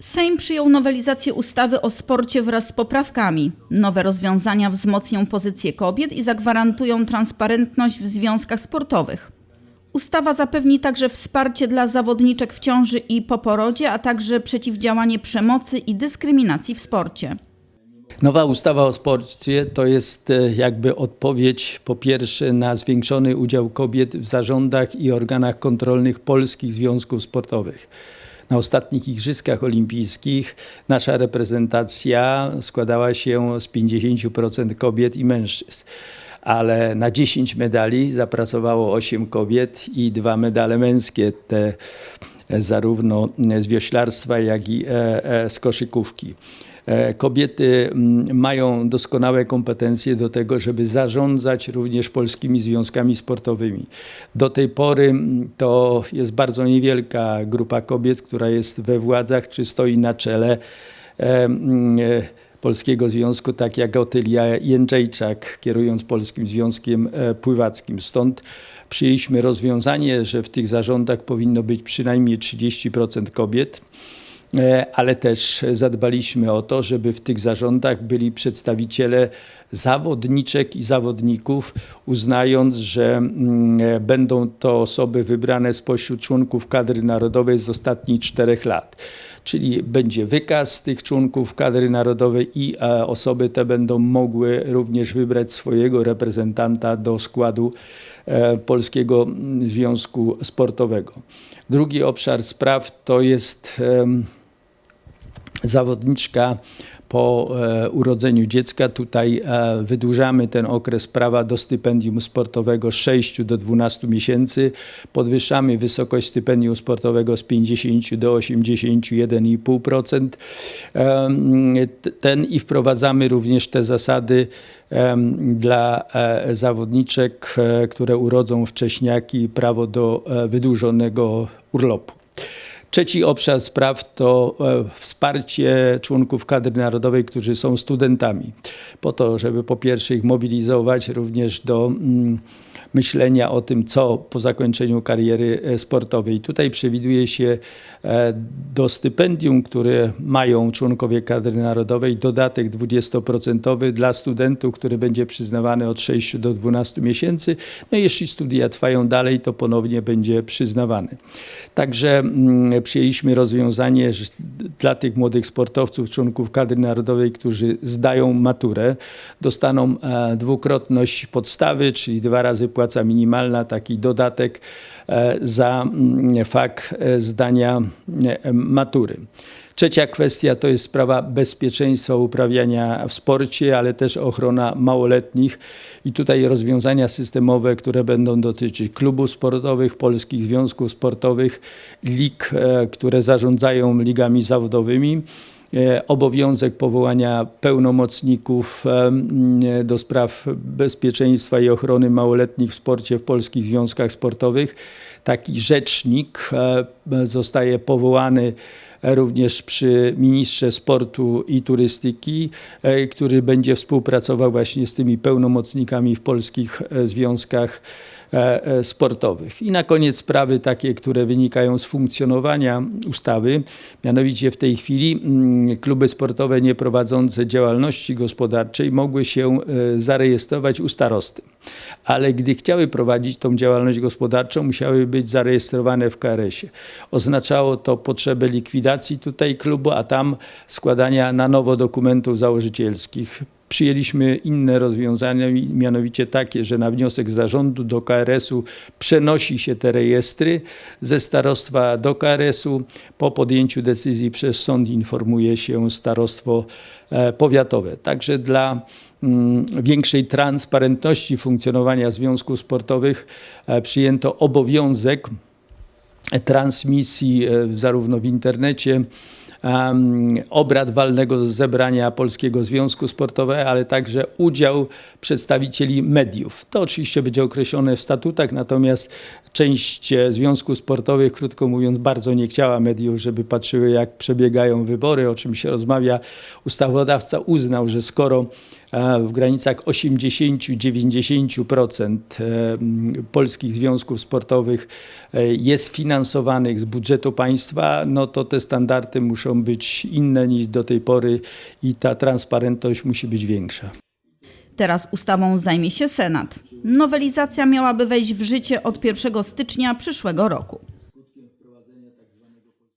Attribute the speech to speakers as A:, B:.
A: Sejm przyjął nowelizację ustawy o sporcie wraz z poprawkami. Nowe rozwiązania wzmocnią pozycję kobiet i zagwarantują transparentność w związkach sportowych. Ustawa zapewni także wsparcie dla zawodniczek w ciąży i po porodzie, a także przeciwdziałanie przemocy i dyskryminacji w sporcie.
B: Nowa ustawa o sporcie to jest e, jakby odpowiedź po pierwsze na zwiększony udział kobiet w zarządach i organach kontrolnych polskich związków sportowych. Na ostatnich Igrzyskach Olimpijskich nasza reprezentacja składała się z 50% kobiet i mężczyzn. Ale na 10 medali zapracowało 8 kobiet i dwa medale męskie, te zarówno z wioślarstwa, jak i e, e, z koszykówki. E, Kobiety mm, mają doskonałe kompetencje do tego, żeby zarządzać również polskimi związkami sportowymi. Do tej pory mm, to jest bardzo niewielka grupa kobiet, która jest we władzach czy stoi na czele e, mm, e, Polskiego Związku, tak jak Otylia Jędrzejczak, kierując Polskim Związkiem Pływackim. Stąd przyjęliśmy rozwiązanie, że w tych zarządach powinno być przynajmniej 30% kobiet. E, ale też zadbaliśmy o to, żeby w tych zarządach byli przedstawiciele zawodniczek i zawodników, uznając, że mm, e, będą to osoby wybrane spośród członków kadry narodowej z ostatnich czterech lat. Czyli będzie wykaz tych członków kadry narodowej i e, osoby te będą mogły również wybrać swojego reprezentanta do składu Polskiego Związku Sportowego. Drugi obszar spraw to jest zawodniczka po e, urodzeniu dziecka. Tutaj e, wydłużamy ten okres prawa do stypendium sportowego z 6 do 12 miesięcy. Podwyższamy wysokość stypendium sportowego z 50 do 81,5%. Em, t- Ten i wprowadzamy również te zasady dla e, zawodniczek, które urodzą wcześniaki, prawo do wydłużonego urlopu. Trzeci obszar spraw to e, wsparcie członków kadry narodowej, którzy są studentami, po to, żeby po pierwsze ich mobilizować również do mm, myślenia o tym, co po zakończeniu kariery e, sportowej. Tutaj przewiduje się e, do stypendium, które mają członkowie kadry narodowej, dodatek 20% dla studentów, który będzie przyznawany od 6 do 12 miesięcy. No i jeśli studia trwają dalej, to ponownie będzie przyznawany. Także mm, przyjęliśmy rozwiązanie że dla tych młodych sportowców, członków kadry narodowej, którzy zdają maturę, dostaną e, dwukrotność podstawy, czyli dwa razy płaca minimalna, taki dodatek e, za mm, fakt e, zdania e, matury. Trzecia kwestia to jest sprawa bezpieczeństwa uprawiania w sporcie, ale też ochrona małoletnich. I tutaj rozwiązania systemowe, które będą dotyczyć klubów sportowych, polskich związków sportowych, lig, które zarządzają ligami zawodowymi. E, Obowiązek powołania pełnomocników e, m, do spraw bezpieczeństwa i ochrony małoletnich w sporcie w polskich związkach sportowych. Taki rzecznik e, zostaje powołany również przy ministrze sportu i turystyki, e, który będzie współpracował właśnie z tymi pełnomocnikami w polskich e, związkach e, sportowych. I na koniec sprawy takie, które wynikają z funkcjonowania ustawy. Mianowicie w tej chwili mm, kluby sportowe nieprowadzące działalności gospodarczej mogły się zarejestrować u starosty. Ale gdy chciały prowadzić tą działalność gospodarczą, musiały być zarejestrowane w KRS-ie. Oznaczało to potrzebę likwidacji tutaj klubu, a tam składania na nowo dokumentów założycielskich. Przyjęliśmy inne rozwiązania, mi- mianowicie takie, że na wniosek zarządu do KRS-u przenosi się te rejestry ze starostwa do KRS-u. Po podjęciu decyzji przez sąd informuje się starostwo e, powiatowe. Także dla mm, większej transparentności funkcjonowania związków sportowych e, przyjęto obowiązek transmisji e, zarówno w internecie, obrad walnego zebrania Polskiego Związku Sportowego, ale także udział przedstawicieli mediów. To oczywiście będzie określone w statutach, natomiast część e, związków sportowych, krótko mówiąc, bardzo nie chciała mediów, żeby patrzyły, jak przebiegają wybory, o czym się rozmawia. Ustawodawca uznał, że skoro w granicach 80-90% e, polskich związków sportowych e, jest finansowanych z budżetu państwa, no to te standardy muszą być inne niż do tej pory i ta transparentność musi być większa.
A: Teraz ustawą zajmie się Senat. Nowelizacja miałaby wejść w życie od 1 stycznia przyszłego roku.